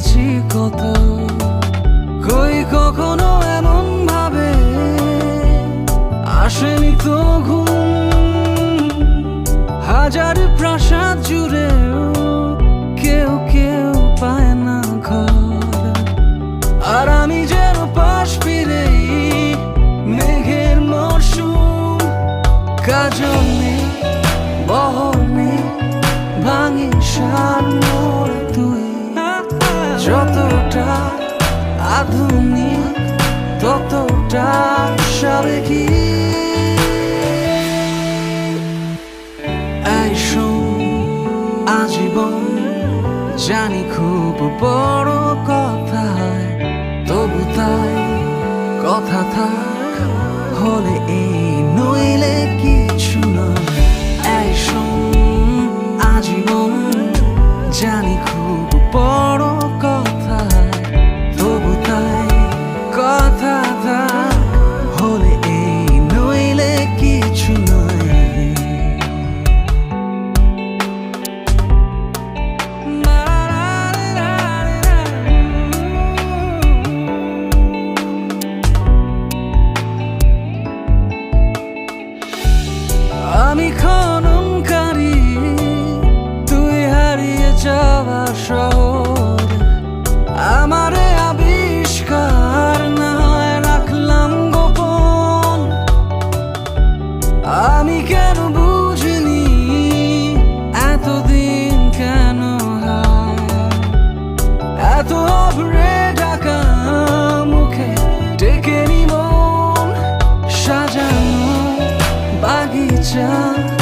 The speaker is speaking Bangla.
দেখেছি কত কই কখনো এমন ভাবে আসেনি তো ঘুম। হাজার আধুনিক ততটা সাবেকি এই আজীবন জানি খুব বড় কথা তবু তাই কথা থাক, হলে এই নইলে কিছু আমি খননকারী, তুই হারিয়ে যাওয়া শহর। আমারে আবিষ্কার না হয় রাখলাম গোপন। আমি কেন বুঝিনি এতদিন কেন এত অভরে 想